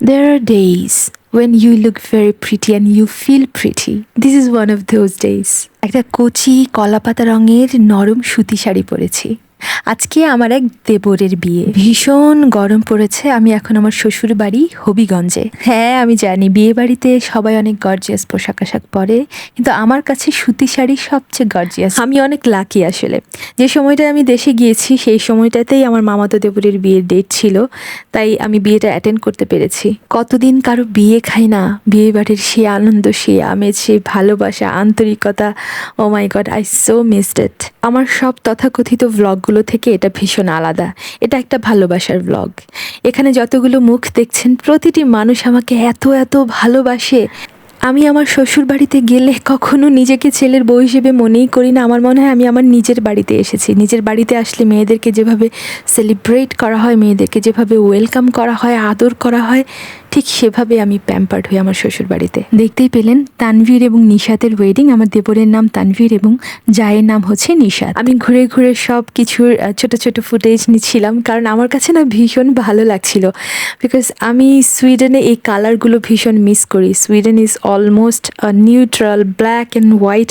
There are days when you look very pretty and you feel pretty. This is one of those days. একটা কচি কলাপাতা রঙের নরম সুতি শাড়ি পরেছি আজকে আমার এক দেবরের বিয়ে। ভীষণ গরম পড়েছে, আমি এখন আমার শ্বশুর বাড়ি হবিগঞ্জে। হ্যাঁ আমি জানি বিয়ে বাড়িতে সবাই অনেক গর্জিয়াস পোশাক আশাক পরে, কিন্তু আমার কাছে সুতি শাড়ি সবচেয়ে গর্জিয়াস আমি অনেক লাকি আসলে। যে সময়টা আমি দেশে গিয়েছি, সেই সময়টাতেই আমার মামাতো দেবরের বিয়ের ডেট ছিল, তাই আমি বিয়েটা অ্যাটেন্ড করতে পেরেছি। কতদিন কারও বিয়ে খাই না বিয়ে বাড়ির সেই আনন্দ, সেই আমেজ, সেই ভালোবাসা, আন্তরিকতা ও my God I so missed it আমার সব তথাকথিত ভ্লগগুলো থেকে এটা ভীষণ আলাদা। এটা একটা ভালোবাসার ভ্লগ এখানে যতগুলো মুখ দেখছেন, প্রতিটি মানুষ আমাকে এত এত ভালোবাসে। আমি আমার শ্বশুর বাড়িতে গেলে কখনো নিজেকে ছেলের বউ হিসেবে মনেই করি না। আমার মনে হয় আমি আমার নিজের বাড়িতে এসেছি। নিজের বাড়িতে আসলে মেয়েদেরকে যেভাবে সেলিব্রেট করা হয়, মেয়েদেরকে যেভাবে ওয়েলকাম করা হয়, আদর করা হয় ঠিক সেভাবে আমি প্যাম্পার্ড হই আমার শ্বশুর বাড়িতে দেখতেই পেলেন তানভীর এবং নিশাতের ওয়েডিং আমার দেবরের নাম তানভীর এবং জায়ের নাম হচ্ছে নিশাত। আমি ঘুরে ঘুরে সব কিছুর ছোট ছোট ফুটেজ নিচ্ছিলাম কারণ আমার কাছে না ভীষণ ভালো লাগছিল। বিকজ আমি সুইডেনে এই কালারগুলো ভীষণ মিস করি। Sweden is almost neutral black and white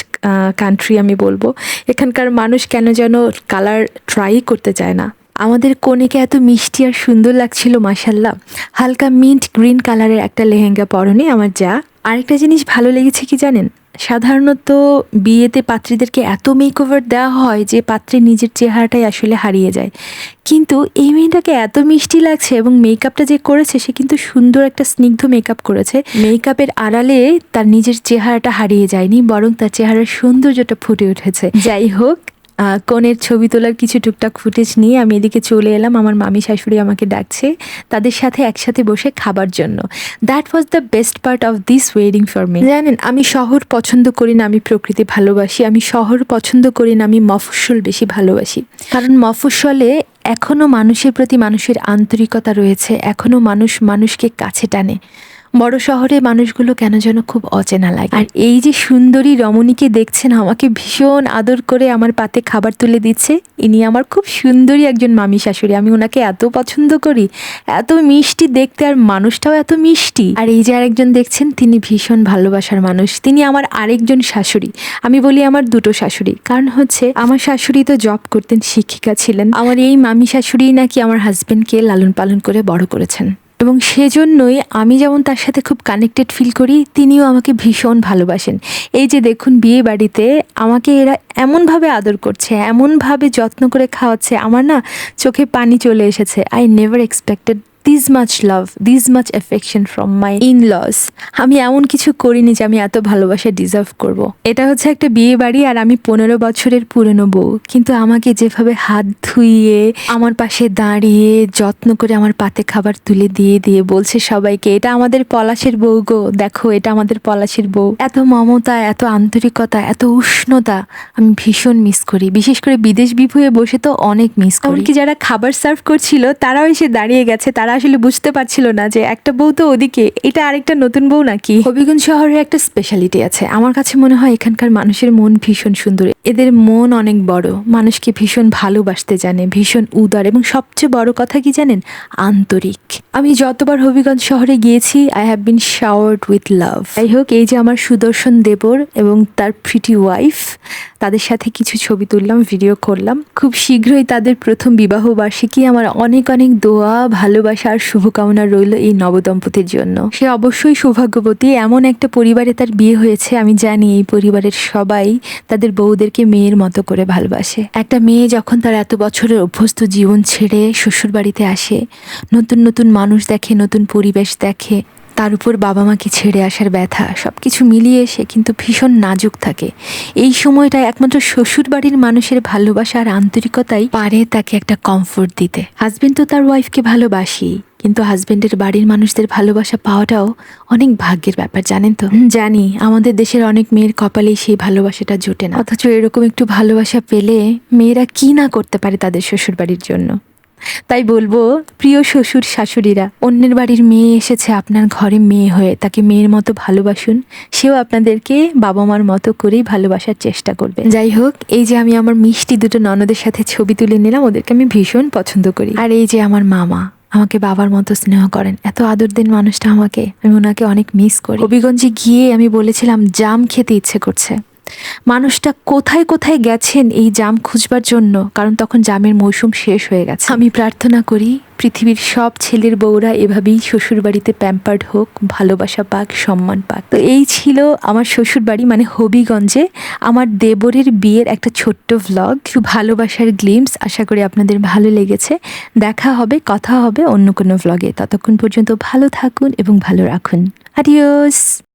country আমি বলব। এখানকার মানুষ কেন যেন কালার ট্রাই করতে চায় না। আমাদের কনেকে এত মিষ্টি আর সুন্দর লাগছিল মাসাল্লাহ হালকা মিন্ট গ্রিন কালারের একটা লেহেঙ্গা পরনে আমার যা। আরেকটা জিনিস ভালো লেগেছে কি জানেন? সাধারণত বিয়েতে পাত্রীদেরকে এত মেকওভার দেওয়া হয় যে পাত্রের নিজের চেহারাটাই আসলে হারিয়ে যায়। কিন্তু এই মেয়েটাকে এত মিষ্টি লাগছে এবং মেকআপটা যে করেছে, সে কিন্তু সুন্দর একটা স্নিগ্ধ মেকআপ করেছে। মেকআপের আড়ালে তার নিজের চেহারাটা হারিয়ে যায়নি, বরং তার চেহারার সৌন্দর্যটা ফুটে উঠেছে। যাই হোক কনের ছবি তোলার কিছু টুকটাক ফুটেজ নিয়ে আমি এদিকে চলে এলাম। আমার মামি, শাশুড়ি আমাকে ডাকছে তাদের সাথে একসাথে বসে খাবার জন্য। That was the best part of this wedding for me জানেন, আমি শহর পছন্দ করি না, আমি প্রকৃতি ভালোবাসি। আমি শহর পছন্দ করি না, আমি মফস্বল বেশি ভালোবাসি। কারণ মফস্বলে এখনও মানুষের প্রতি মানুষের আন্তরিকতা রয়েছে এখনও মানুষ মানুষকে কাছে টানে। বড় শহরে মানুষগুলো কেন যেন খুব অচেনা লাগে। আর এই যে সুন্দরী রমণীকে দেখছেন, আমাকে ভীষণ আদর করে আমার পাতে খাবার তুলে দিচ্ছে। ইনি আমার খুব সুন্দরী একজন মামি শাশুড়ি। আমি ওনাকে এত পছন্দ করি, এত মিষ্টি দেখতে, আর মানুষটাও এত মিষ্টি। আর এই যে আরেকজন দেখছেন, তিনি ভীষণ ভালোবাসার মানুষ। তিনি আমার আরেকজন শাশুড়ি। আমি বলি আমার দুটো শাশুড়ি। কারণ হচ্ছে, আমার শাশুড়ি তো জব করতেন, শিক্ষিকা ছিলেন। আমার এই মামি শাশুড়ি নাকি আমার হাজবেন্ডকে লালন পালন করে বড় করেছেন। এবং সেজন্যই আমি যেমন তার সাথে খুব কানেক্টেড ফিল করি, তিনিও আমাকে ভীষণ ভালোবাসেন। এই যে দেখুন, বিয়ে বাড়িতে আমাকে এরা এমনভাবে আদর করছে, এমনভাবে যত্ন করে খাওয়াচ্ছে। আমার না চোখে পানি চলে এসেছে। I never expected this much love this much affection from my in laws আমি এমন কিছু করিনি যে আমি এত ভালোবাসা ডিজার্ভ করব। এটা হচ্ছে একটা বিয়ে বাড়ি আর আমি পনেরো বছরের পুরনো বউ। কিন্তু আমাকে যেভাবে হাত ধুইয়ে, আমার পাশে দাঁড়িয়ে, যত্ন করে আমার পাতে খাবার তুলে দিয়ে দিয়ে বলছে সবাইকে, এটা আমাদের পলাশের বউ গো, দেখো এটা আমাদের পলাশের বউ। এত মমতা, এত আন্তরিকতা, এত উষ্ণতা আমি ভীষণ মিস করি। বিশেষ করে বিদেশ বিভুয়ে বসে তো অনেক মিস করি। এমনকি যারা খাবার সার্ভ করছিল, তারাও এসে দাঁড়িয়ে গেছে, তারা আসলে বুঝতে পারছিল না যে একটা বউ তো ওদিকে, এটা আরেকটা নতুন বউ নাকি? হবিগঞ্জ শহরের একটা স্পেশালিটি আছে। আমার কাছে মনে হয় এখানকার মানুষের মন ভীষণ সুন্দর। এদের মন অনেক বড়। মানুষকে ভীষণ ভালোবাসতে জানে, ভীষণ উদার এবং সবচেয়ে বড় কথা কি জানেন? আন্তরিক। আমি যতবার হবিগঞ্জ শহরে গিয়েছি I have been showered with love যাই হোক, এই যে আমার সুদর্শন দেবর এবং তার প্রিটি ওয়াইফ তাদের সাথে কিছু ছবি তুললাম ভিডিও করলাম। খুব শীঘ্রই তাদের প্রথম বিবাহ বার্ষিকী আমার অনেক অনেক দোয়া, ভালোবাসা আর শুভকামনা রইল এই নবদম্পতির জন্য। সে অবশ্যই সৌভাগ্যবতী, এমন একটা পরিবারে তার বিয়ে হয়েছে, আমি জানি এই পরিবারের সবাই তাদের বউদেরকে মেয়ের মতো করে ভালোবাসে। একটা মেয়ে যখন তার এত বছরের অভ্যস্ত জীবন ছেড়ে শ্বশুর বাড়িতে আসে, নতুন নতুন মানুষ দেখে, নতুন পরিবেশ দেখে তার উপর বাবা মাকে ছেড়ে আসার ব্যথা সব কিছু মিলিয়ে সে কিন্তু ভীষণ নাজুক থাকে। এই সময়টায় একমাত্র শ্বশুর বাড়ির মানুষের ভালোবাসা আর আন্তরিকতাই পারে তাকে একটা কমফোর্ট দিতে। হাজবেন্ড তো তার ওয়াইফকে ভালোবাসি কিন্তু হাজবেন্ডের বাড়ির মানুষদের ভালোবাসা পাওয়াটাও অনেক ভাগ্যের ব্যাপার, জানেন তো? জানি। আমাদের দেশের অনেক মেয়ের কপালেই সেই ভালোবাসাটা জোটে না। অথচ এরকম একটু ভালোবাসা পেলে মেয়েরা কি না করতে পারে তাদের শ্বশুর বাড়ির জন্য? তাই বলব, প্রিয় শ্বশুর শাশুড়িরা, অন্যের বাড়ির মেয়ে এসেছে, আপনার ঘরে মেয়ে হয়ে, তাকে মেয়ের মতো ভালোবাসুন। সেও আপনাদেরকে বাবা মার মতো করেই ভালোবাসার চেষ্টা করবে। যাই হোক, এই যে আমি আমার মিষ্টি দুটো ননদের সাথে ছবি তুলে নিলাম, ওদেরকে আমি ভীষণ পছন্দ করি। আর এই যে আমার মামা, আমাকে বাবার মতো স্নেহ করেন। এত আদর দেন মানুষটা আমাকে, আমি ওনাকে অনেক মিস করি। হবিগঞ্জে গিয়ে আমি বলেছিলাম, জাম খেতে ইচ্ছে করছে। মানুষটা কোথায় কোথায় গেছেন এই জাম খুঁজবার জন্য? কারণ তখন জামের মৌসুম শেষ হয়ে গেছে। আমি প্রার্থনা করি, পৃথিবীর সব ছেলের বউরা এভাবেই শ্বশুর বাড়িতে প্যাম্পার্ড হোক, ভালোবাসা পাক, সম্মান পাক। তো এই ছিল আমার শ্বশুর বাড়ি মানে হবিগঞ্জে আমার দেবরের বিয়ের একটা ছোট্ট ভ্লগ ভালোবাসার গ্লিমস আশা করি আপনাদের ভালো লেগেছে। দেখা হবে, কথা হবে অন্য কোনো ভ্লগে ততক্ষণ পর্যন্ত ভালো থাকুন এবং ভালো রাখুন। আডিওস